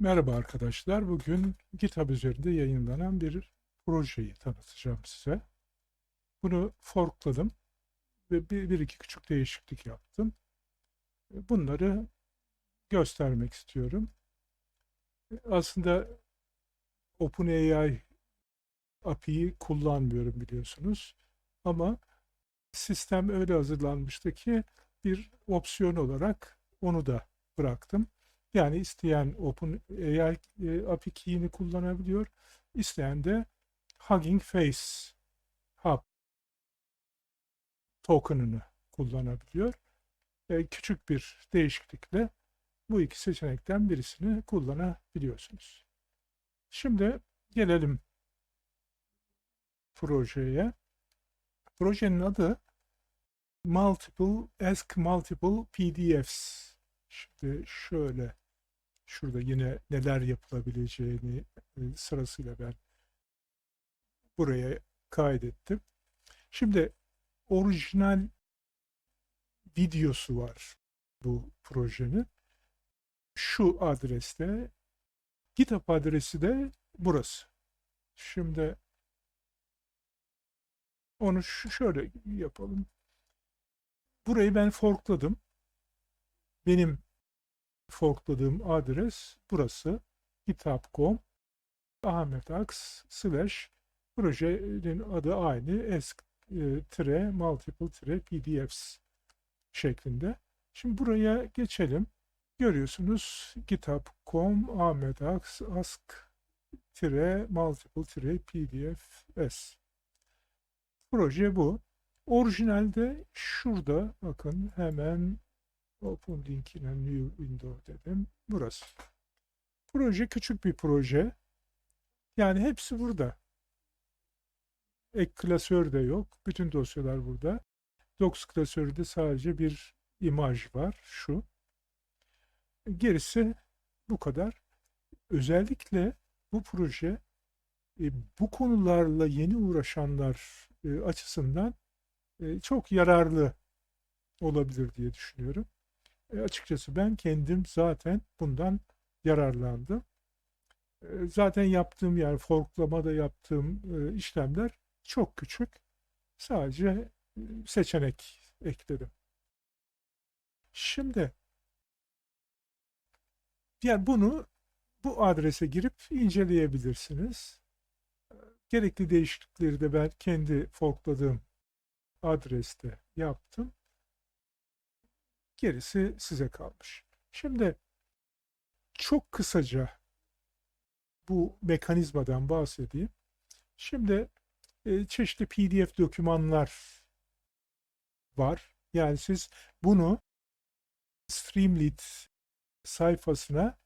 Merhaba arkadaşlar. Bugün GitHub üzerinde yayınlanan bir projeyi tanıtacağım size. Bunu forkladım ve bir, bir iki küçük değişiklik yaptım. Bunları göstermek istiyorum. Aslında OpenAI API'yi kullanmıyorum biliyorsunuz. Ama sistem öyle hazırlanmıştı ki bir opsiyon olarak onu da bıraktım. Yani isteyen OpenAI e, API key'ini kullanabiliyor. İsteyen de Hugging Face Hub token'ını kullanabiliyor. E, küçük bir değişiklikle bu iki seçenekten birisini kullanabiliyorsunuz. Şimdi gelelim projeye. Projenin adı Multiple Ask Multiple PDFs. Şimdi şöyle şurada yine neler yapılabileceğini e, sırasıyla ben buraya kaydettim. Şimdi orijinal videosu var bu projenin. Şu adreste GitHub adresi de burası. Şimdi onu şöyle yapalım. Burayı ben forkladım. Benim forkladığım adres burası. github.com Ahmet Aks slash projenin adı aynı esk e, tire multiple tire pdfs şeklinde. Şimdi buraya geçelim. Görüyorsunuz github.com Ahmet Aks ask tire multiple tire pdfs. Proje bu. Orijinalde şurada bakın hemen Open linkine new window dedim. Burası. Proje küçük bir proje. Yani hepsi burada. Ek klasör de yok. Bütün dosyalar burada. Docs klasöründe sadece bir imaj var. Şu. Gerisi bu kadar. Özellikle bu proje e, bu konularla yeni uğraşanlar e, açısından e, çok yararlı olabilir diye düşünüyorum. E, açıkçası ben kendim zaten bundan yararlandım. E, zaten yaptığım yani forklamada yaptığım e, işlemler çok küçük. Sadece seçenek ekledim. Şimdi yani bunu bu adrese girip inceleyebilirsiniz. Gerekli değişiklikleri de ben kendi forkladığım adreste yaptım. Gerisi size kalmış. Şimdi çok kısaca bu mekanizmadan bahsedeyim. Şimdi e, çeşitli PDF dokümanlar var. Yani siz bunu Streamlit sayfasına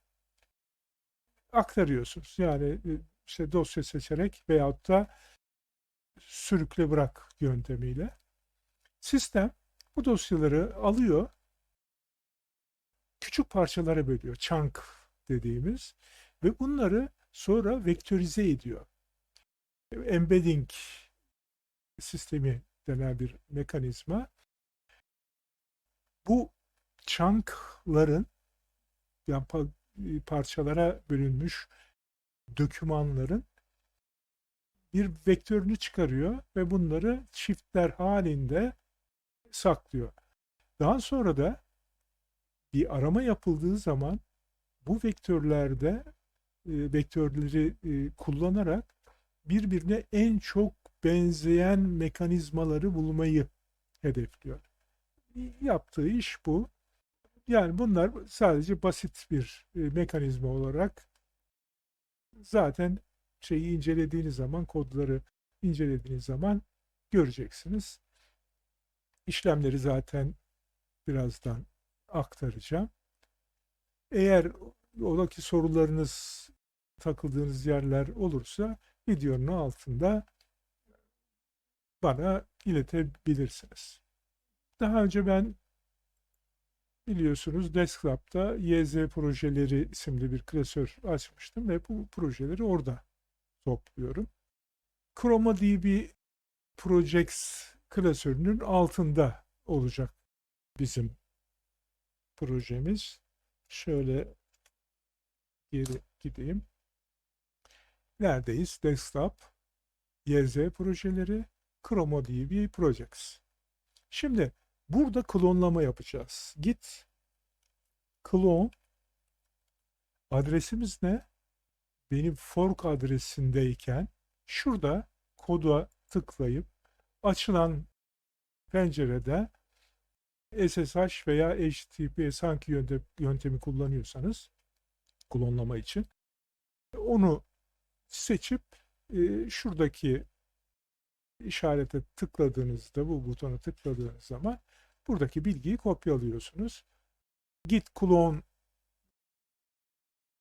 aktarıyorsunuz. Yani e, işte dosya seçerek veyahut da sürükle bırak yöntemiyle. Sistem bu dosyaları alıyor küçük parçalara bölüyor. Chunk dediğimiz ve bunları sonra vektörize ediyor. Embedding sistemi denen bir mekanizma bu chunk'ların yani parçalara bölünmüş dokümanların bir vektörünü çıkarıyor ve bunları çiftler halinde saklıyor. Daha sonra da bir arama yapıldığı zaman bu vektörlerde e, vektörleri e, kullanarak birbirine en çok benzeyen mekanizmaları bulmayı hedefliyor. Yaptığı iş bu. Yani bunlar sadece basit bir e, mekanizma olarak zaten şeyi incelediğiniz zaman kodları incelediğiniz zaman göreceksiniz. İşlemleri zaten birazdan aktaracağım. Eğer oradaki sorularınız takıldığınız yerler olursa videonun altında bana iletebilirsiniz. Daha önce ben biliyorsunuz desktop'ta YZ projeleri isimli bir klasör açmıştım ve bu projeleri orada topluyorum. ChromaDB Projects klasörünün altında olacak bizim projemiz. Şöyle Geri gideyim. Neredeyiz? Desktop, YZ projeleri, ChromoDB Projects. Şimdi burada klonlama yapacağız. Git clone adresimiz ne? Benim fork adresindeyken şurada koda tıklayıp açılan pencerede SSH veya HTTPS hangi yöntem, yöntemi kullanıyorsanız klonlama için onu seçip e, şuradaki işarete tıkladığınızda bu butona tıkladığınız zaman buradaki bilgiyi kopyalıyorsunuz. Git clone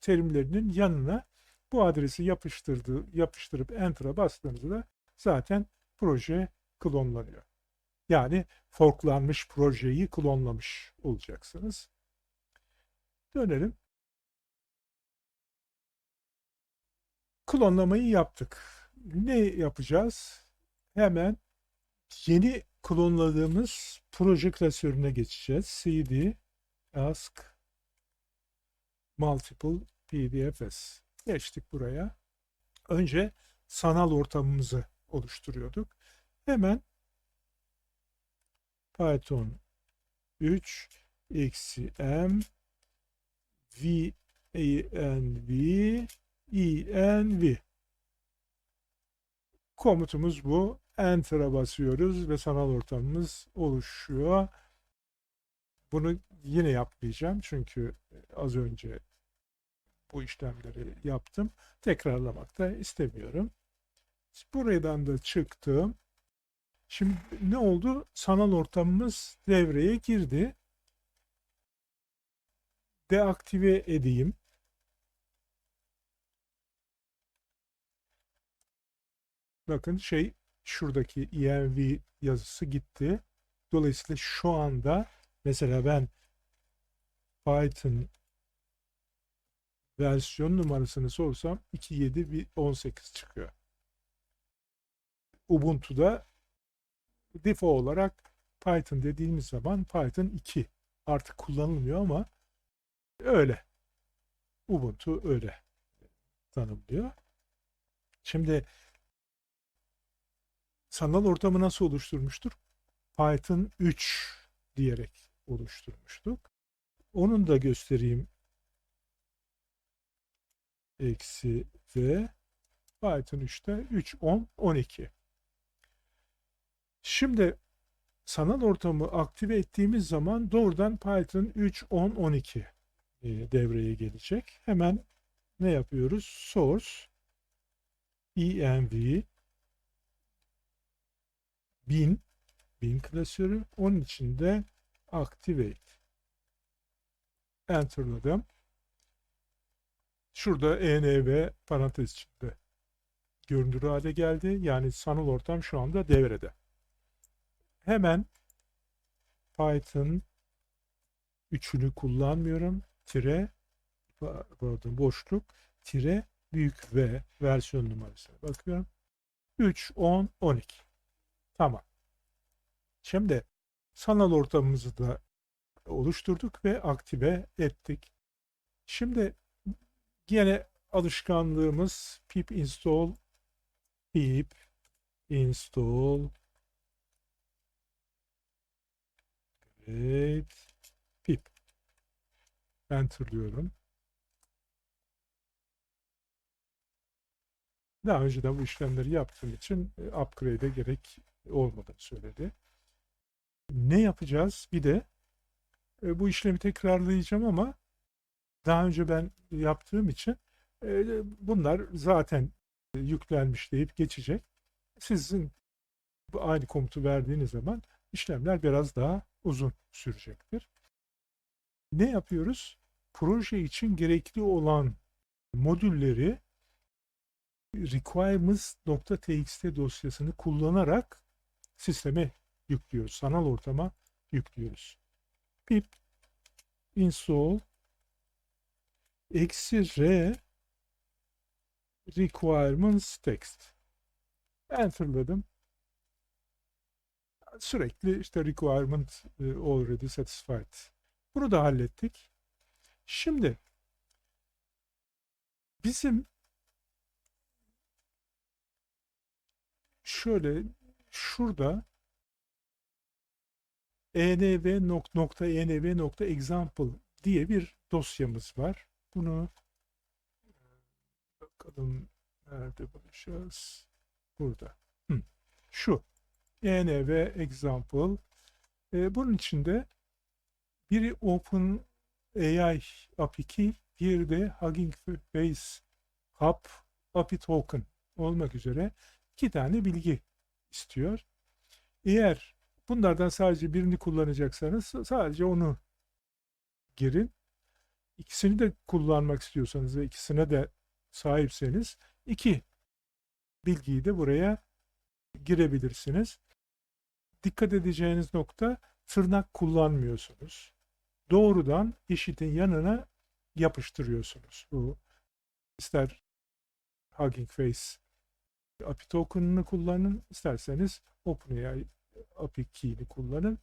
terimlerinin yanına bu adresi yapıştırdı, yapıştırıp enter'a bastığınızda zaten proje klonlanıyor. Yani forklanmış projeyi klonlamış olacaksınız. Dönelim. Klonlamayı yaptık. Ne yapacağız? Hemen yeni klonladığımız proje klasörüne geçeceğiz. cd ask multiple pdfs. Geçtik buraya. Önce sanal ortamımızı oluşturuyorduk. Hemen Python 3 eksi m v env env komutumuz bu. Enter'a basıyoruz ve sanal ortamımız oluşuyor. Bunu yine yapmayacağım çünkü az önce bu işlemleri yaptım. Tekrarlamak da istemiyorum. Buradan da çıktım. Şimdi ne oldu? Sanal ortamımız devreye girdi. Deaktive edeyim. Bakın şey şuradaki env yazısı gitti. Dolayısıyla şu anda mesela ben Python versiyon numarasını sorsam 2.7.18 çıkıyor. Ubuntu'da default olarak Python dediğimiz zaman Python 2 artık kullanılmıyor ama öyle. Ubuntu öyle tanımlıyor. Şimdi sanal ortamı nasıl oluşturmuştur? Python 3 diyerek oluşturmuştuk. Onun da göstereyim. Eksi v Python 3'te 3, 10, 12. Şimdi sanal ortamı aktive ettiğimiz zaman doğrudan Python 3, 10, 12 devreye gelecek. Hemen ne yapıyoruz? Source env bin bin klasörü onun içinde activate enterladım. Şurada env parantez içinde görünür hale geldi. Yani sanal ortam şu anda devrede. Hemen Python 3'ünü kullanmıyorum. Tire pardon boşluk tire büyük V versiyon numarasına bakıyorum. 3, 10, 12. Tamam. Şimdi sanal ortamımızı da oluşturduk ve aktive ettik. Şimdi yine alışkanlığımız pip install pip install Evet. Pip. Enter'lıyorum. Daha önceden bu işlemleri yaptığım için e, upgrade'e gerek olmadığını söyledi. Ne yapacağız? Bir de e, bu işlemi tekrarlayacağım ama daha önce ben yaptığım için e, bunlar zaten yüklenmiş deyip geçecek. Sizin aynı komutu verdiğiniz zaman işlemler biraz daha uzun sürecektir. Ne yapıyoruz? Proje için gerekli olan modülleri requirements.txt dosyasını kullanarak sisteme yüklüyoruz. Sanal ortama yüklüyoruz. pip install eksi r requirements text enterladım sürekli işte requirement e, already satisfied. Bunu da hallettik. Şimdi Bizim şöyle şurada env nok- nokta env nokta example diye bir dosyamız var. Bunu bakalım nerede bulacağız? Burada. Hı, Şu env example. E, bunun içinde biri Open AI API, diğeri de Hugging Face Hub API Token olmak üzere iki tane bilgi istiyor. Eğer bunlardan sadece birini kullanacaksanız sadece onu girin. İkisini de kullanmak istiyorsanız ve ikisine de sahipseniz iki bilgiyi de buraya girebilirsiniz. Dikkat edeceğiniz nokta tırnak kullanmıyorsunuz. Doğrudan eşitin yanına yapıştırıyorsunuz. Bu ister Hugging Face API token'ını kullanın, isterseniz OpenAI API key'ini kullanın.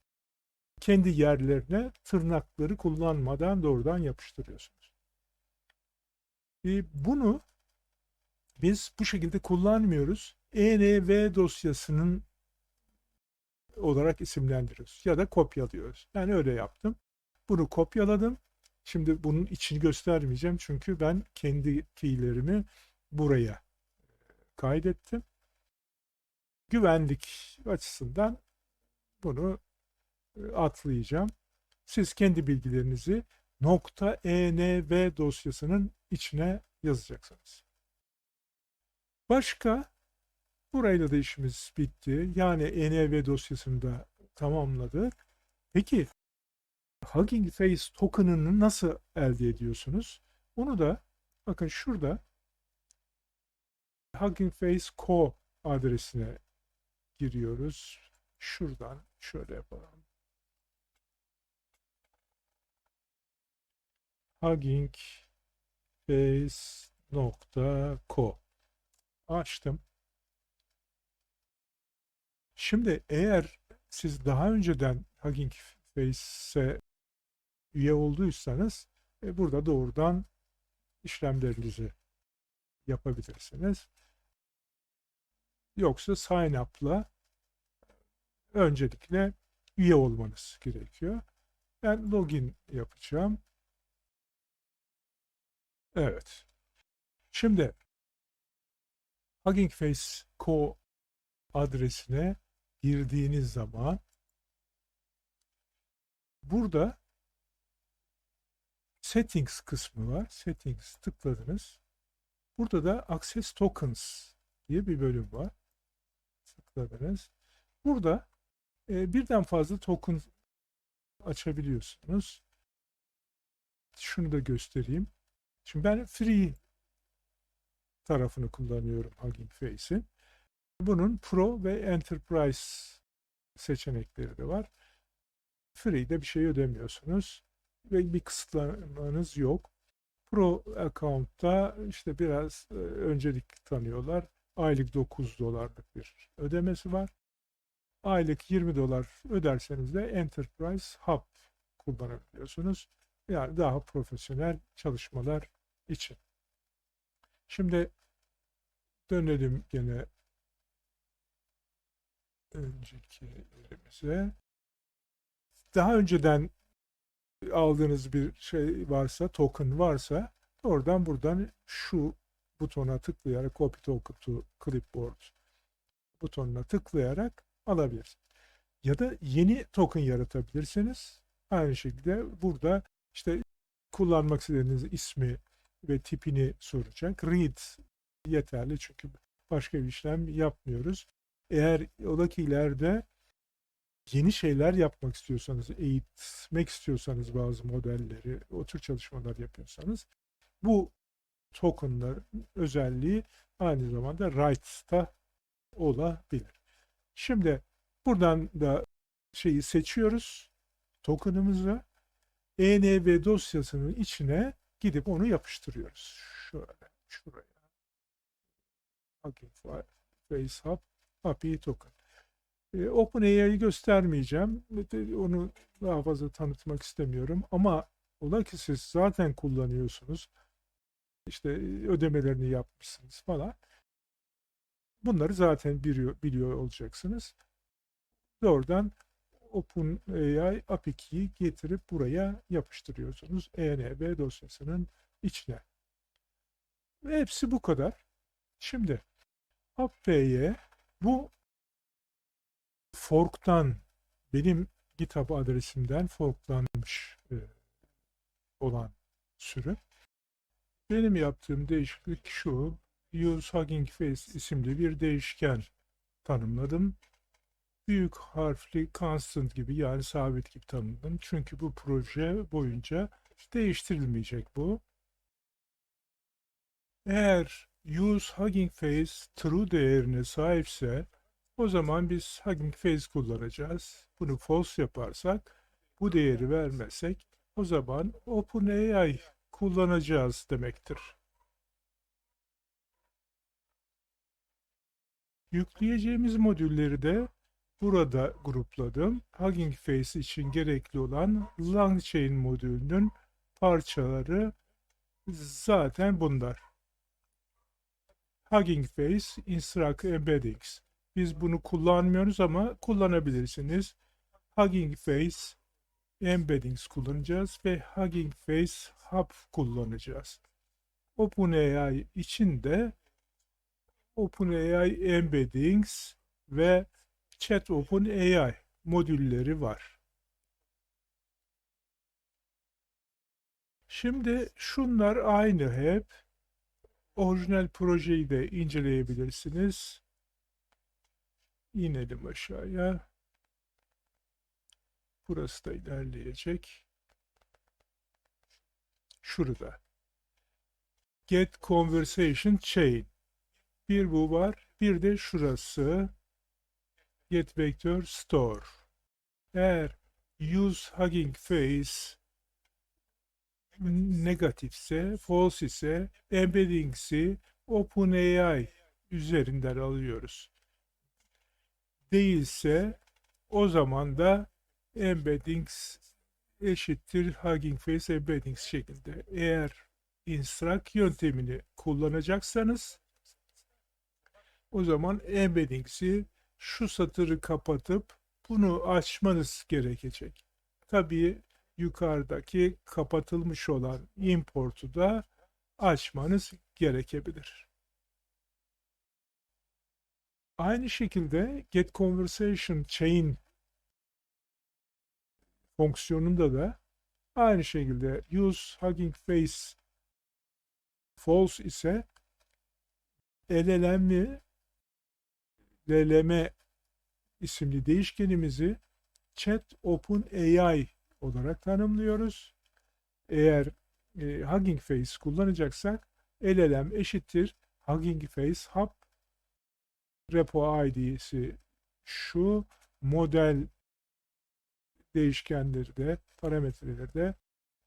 Kendi yerlerine tırnakları kullanmadan doğrudan yapıştırıyorsunuz. E, bunu biz bu şekilde kullanmıyoruz. env dosyasının olarak isimlendiriyoruz ya da kopyalıyoruz. Ben öyle yaptım. Bunu kopyaladım. Şimdi bunun içini göstermeyeceğim çünkü ben kendi keylerimi buraya kaydettim. Güvenlik açısından bunu e, atlayacağım. Siz kendi bilgilerinizi .env dosyasının içine yazacaksınız. Başka burayla da işimiz bitti. Yani env dosyasını da tamamladık. Peki Hugging Face token'ını nasıl elde ediyorsunuz? Onu da bakın şurada Hugging Face Co adresine giriyoruz. Şuradan şöyle yapalım. Hugging Face.co açtım. Şimdi eğer siz daha önceden Hugging Face'e üye olduysanız e, burada doğrudan işlemlerinizi yapabilirsiniz. Yoksa sign up'la öncelikle üye olmanız gerekiyor. Ben login yapacağım. Evet. Şimdi Hugging Face Co adresine girdiğiniz zaman burada settings kısmı var. Settings tıkladınız. Burada da Access Tokens diye bir bölüm var. Tıkladınız. Burada e, birden fazla token açabiliyorsunuz. Şunu da göstereyim. Şimdi ben free tarafını kullanıyorum Hugging Face'in. Bunun Pro ve Enterprise seçenekleri de var. Free'de bir şey ödemiyorsunuz ve bir kısıtlamanız yok. Pro account'ta işte biraz e, öncelik tanıyorlar. Aylık 9 dolarlık bir ödemesi var. Aylık 20 dolar öderseniz de Enterprise Hub kullanabiliyorsunuz. Yani daha profesyonel çalışmalar için. Şimdi dönelim gene önceki yerimize. Daha önceden aldığınız bir şey varsa, token varsa oradan buradan şu butona tıklayarak copy token to clipboard butonuna tıklayarak alabilirsiniz. Ya da yeni token yaratabilirsiniz. Aynı şekilde burada işte kullanmak istediğiniz ismi ve tipini soracak. Read yeterli çünkü başka bir işlem yapmıyoruz. Eğer ola ki ileride yeni şeyler yapmak istiyorsanız, eğitmek istiyorsanız bazı modelleri, o tür çalışmalar yapıyorsanız bu tokenlar özelliği aynı zamanda rights'ta olabilir. Şimdi buradan da şeyi seçiyoruz. Token'ımızı env dosyasının içine gidip onu yapıştırıyoruz. Şöyle, şuraya. Hugging Face Hub API token. E, OpenAI'yi göstermeyeceğim. Onu daha fazla tanıtmak istemiyorum. Ama ola ki siz zaten kullanıyorsunuz. işte ödemelerini yapmışsınız falan. Bunları zaten biliyor, biliyor olacaksınız. Doğrudan OpenAI API key'i getirip buraya yapıştırıyorsunuz ENB dosyasının içine. Ve hepsi bu kadar. Şimdi AppP'ye bu fork'tan benim GitHub adresimden forklanmış e, olan sürüm. Benim yaptığım değişiklik şu. Use Hugging Face isimli bir değişken tanımladım. Büyük harfli constant gibi yani sabit gibi tanımladım. Çünkü bu proje boyunca değiştirilmeyecek bu. Eğer use Hugging Face true değerine sahipse o zaman biz Hugging Face kullanacağız. Bunu false yaparsak bu değeri vermezsek o zaman OpenAI kullanacağız demektir. Yükleyeceğimiz modülleri de burada grupladım. Hugging Face için gerekli olan LangChain modülünün parçaları zaten bunlar. Hugging Face, Instruct Embeddings. Biz bunu kullanmıyoruz ama kullanabilirsiniz. Hugging Face, Embeddings kullanacağız ve Hugging Face Hub kullanacağız. OpenAI için de OpenAI Embeddings ve Chat OpenAI modülleri var. Şimdi şunlar aynı hep. Orijinal projeyi de inceleyebilirsiniz. İnelim aşağıya. Burası da ilerleyecek. Şurada. Get Conversation Chain. Bir bu var. Bir de şurası. Get Vector Store. Eğer use Hugging Face negatifse, false ise embeddings'i OpenAI üzerinden alıyoruz. Değilse o zaman da embeddings eşittir Hugging Face embeddings şeklinde. Eğer instruct yöntemini kullanacaksanız o zaman embeddings'i şu satırı kapatıp bunu açmanız gerekecek. Tabii yukarıdaki kapatılmış olan importu da açmanız gerekebilir. Aynı şekilde get conversation chain fonksiyonunda da aynı şekilde use hugging face false ise LLM LLM isimli değişkenimizi chat open AI olarak tanımlıyoruz. Eğer e, Hugging Face kullanacaksak LLM eşittir Hugging Face Hub repo ID'si şu model değişkenleri de parametreleri de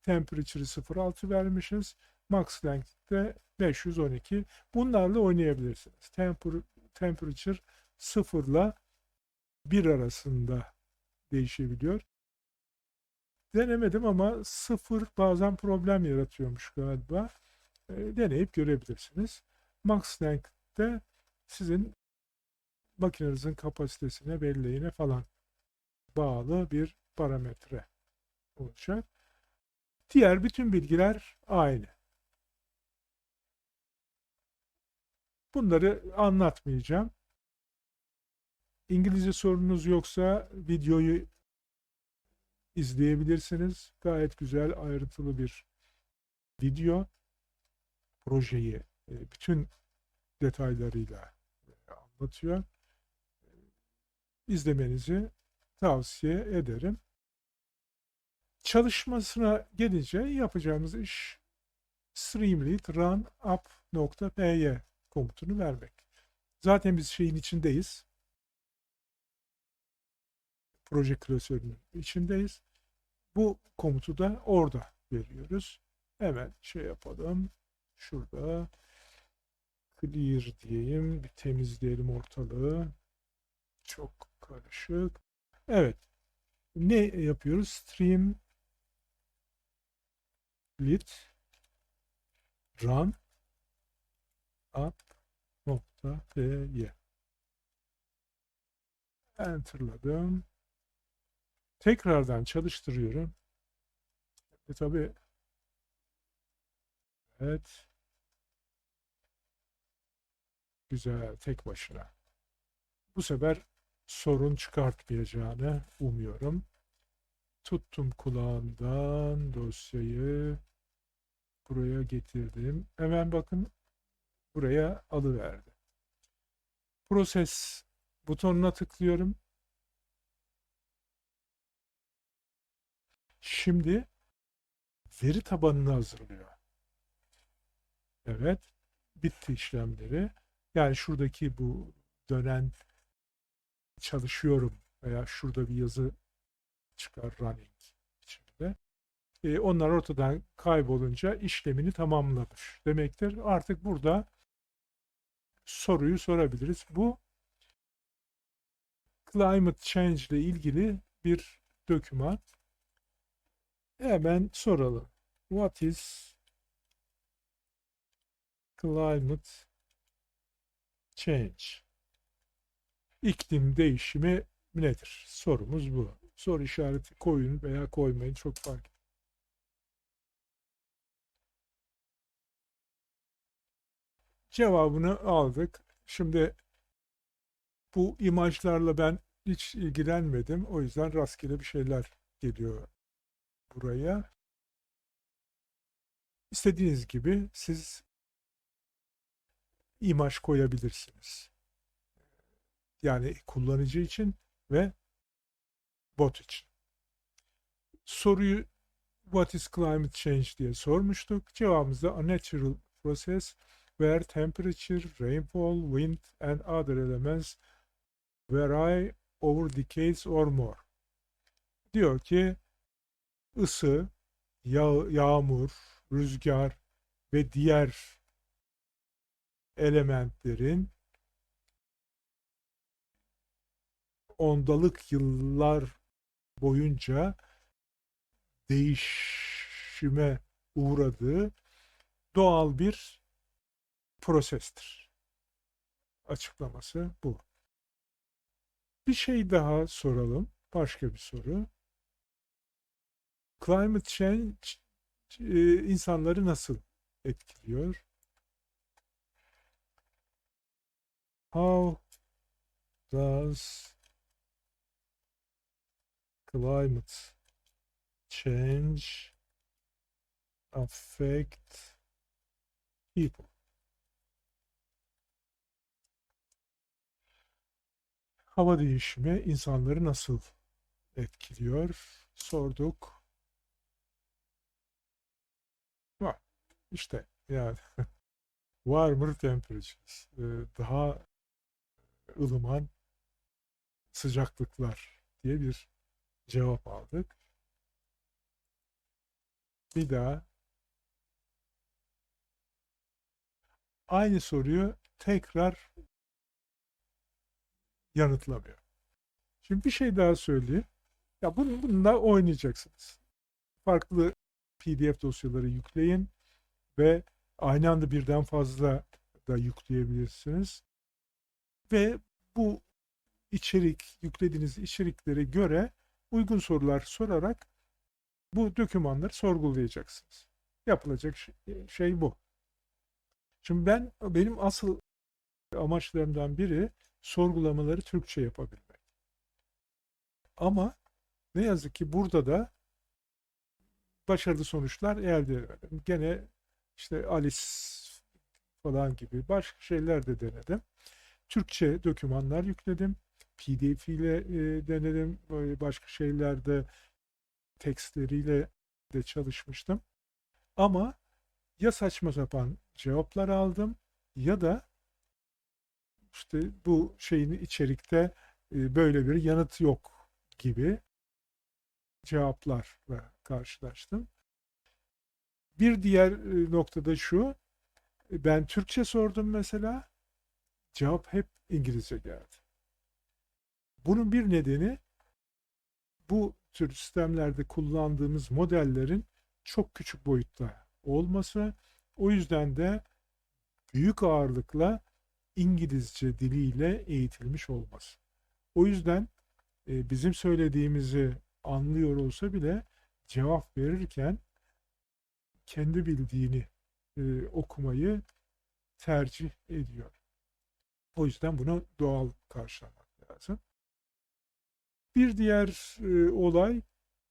temperature'ı 0.6 vermişiz. Max length de 512. Bunlarla oynayabilirsiniz. Temper, temperature 0 ile 1 arasında değişebiliyor. Denemedim ama 0 bazen problem yaratıyormuş galiba. E, deneyip görebilirsiniz. Max length de sizin makinenizin kapasitesine, belleğine falan bağlı bir parametre olacak. Diğer bütün bilgiler aynı. Bunları anlatmayacağım. İngilizce sorunuz yoksa videoyu izleyebilirsiniz. Gayet güzel ayrıntılı bir video. Projeyi e, bütün detaylarıyla anlatıyor. İzlemenizi tavsiye ederim. Çalışmasına gelince yapacağımız iş streamlit run up.py komutunu vermek. Zaten biz şeyin içindeyiz. Proje klasörünün içindeyiz. Bu komutu da orada veriyoruz. Hemen şey yapalım. Şurada clear diyeyim. Bir temizleyelim ortalığı. Çok karışık. Evet. Ne yapıyoruz? Stream lit run app.py Enter'ladım. Tekrardan çalıştırıyorum. E tabi evet güzel tek başına. Bu sefer sorun çıkartmayacağını umuyorum. Tuttum kulağından dosyayı buraya getirdim. Hemen bakın buraya alıverdi. Proses butonuna tıklıyorum. Şimdi veri tabanını hazırlıyor. Evet, bitti işlemleri. Yani şuradaki bu dönen çalışıyorum veya şurada bir yazı çıkar running içinde. E, onlar ortadan kaybolunca işlemini tamamlamış demektir. Artık burada soruyu sorabiliriz. Bu climate change ile ilgili bir doküman. Hemen soralım. What is climate change? İklim değişimi nedir? Sorumuz bu. Soru işareti koyun veya koymayın çok fark etmez. Cevabını aldık. Şimdi bu imajlarla ben hiç ilgilenmedim. O yüzden rastgele bir şeyler geliyor buraya. İstediğiniz gibi siz imaj koyabilirsiniz. Yani kullanıcı için ve bot için. Soruyu what is climate change diye sormuştuk. Cevabımız da a natural process where temperature, rainfall, wind and other elements vary over decades or more. Diyor ki ısı, yağ, yağmur, rüzgar ve diğer elementlerin ondalık yıllar boyunca değişime uğradığı doğal bir prosestir. Açıklaması bu. Bir şey daha soralım. Başka bir soru. Climate change e, insanları nasıl etkiliyor? How does climate change affect people? Hava değişimi insanları nasıl etkiliyor? Sorduk. Var. İşte yani warmer temperatures, e, daha ılıman sıcaklıklar diye bir cevap aldık. Bir daha aynı soruyu tekrar yanıtlamıyor. Şimdi bir şey daha söyleyeyim. Ya bunu, bununla oynayacaksınız. Farklı PDF dosyaları yükleyin ve aynı anda birden fazla da yükleyebilirsiniz. Ve bu içerik, yüklediğiniz içeriklere göre uygun sorular sorarak bu dokümanları sorgulayacaksınız. Yapılacak şey bu. Şimdi ben benim asıl amaçlarımdan biri sorgulamaları Türkçe yapabilmek. Ama ne yazık ki burada da başarılı sonuçlar elde edemedim. Gene işte Alice falan gibi başka şeyler de denedim. Türkçe dokümanlar yükledim. PDF ile e, denedim. Böyle başka şeylerde tekstleriyle de çalışmıştım. Ama ya saçma sapan cevaplar aldım ya da işte bu şeyin içerikte e, böyle bir yanıt yok gibi cevaplarla karşılaştım. Bir diğer e, noktada şu, ben Türkçe sordum mesela, cevap hep İngilizce geldi. Bunun bir nedeni bu tür sistemlerde kullandığımız modellerin çok küçük boyutta olması. O yüzden de büyük ağırlıkla İngilizce diliyle eğitilmiş olması. O yüzden e, bizim söylediğimizi anlıyor olsa bile cevap verirken kendi bildiğini e, okumayı tercih ediyor. O yüzden bunu doğal karşılamak lazım. Bir diğer e, olay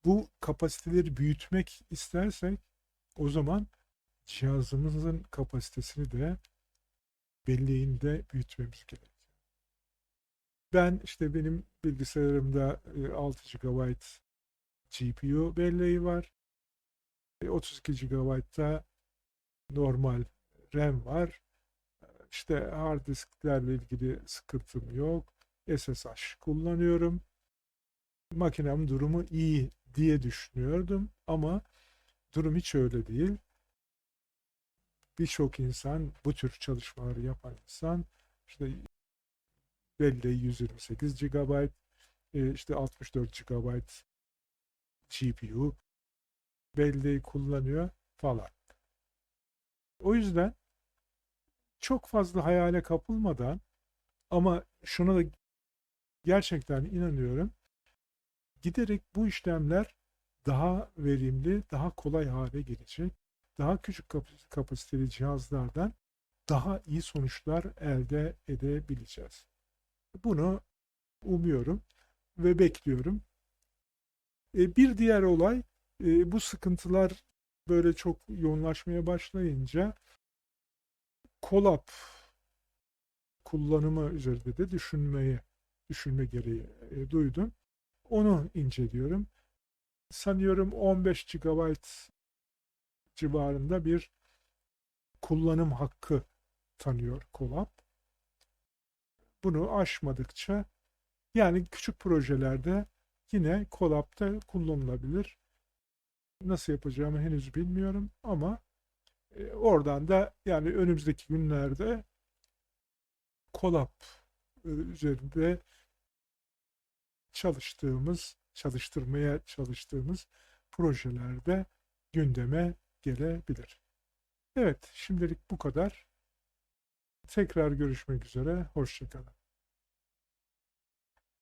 bu kapasiteleri büyütmek istersek o zaman cihazımızın kapasitesini de belleğinde büyütmemiz gerekiyor. Ben işte benim bilgisayarımda e, 6 GB GPU belleği var. E, 32 GB da normal RAM var. İşte hard disklerle ilgili sıkıntım yok. SSH kullanıyorum. Makinem durumu iyi diye düşünüyordum ama durum hiç öyle değil. Birçok insan bu tür çalışmaları yapan insan işte belleği 128 GB e, işte 64 GB GPU belleği kullanıyor falan. O yüzden çok fazla hayale kapılmadan ama şuna da gerçekten inanıyorum. Giderek bu işlemler daha verimli, daha kolay hale gelecek. Daha küçük kapasiteli cihazlardan daha iyi sonuçlar elde edebileceğiz. Bunu umuyorum ve bekliyorum. E, bir diğer olay e, bu sıkıntılar böyle çok yoğunlaşmaya başlayınca kolap kullanımı üzerinde de düşünmeye düşünme gereği e, duydum. Onu inceliyorum. Sanıyorum 15 GB civarında bir kullanım hakkı tanıyor Colab. Bunu aşmadıkça yani küçük projelerde yine Colab'da kullanılabilir. Nasıl yapacağımı henüz bilmiyorum ama e, oradan da yani önümüzdeki günlerde Colab e, üzerinde çalıştığımız, çalıştırmaya çalıştığımız projelerde gündeme gelebilir. Evet, şimdilik bu kadar. Tekrar görüşmek üzere, hoşçakalın.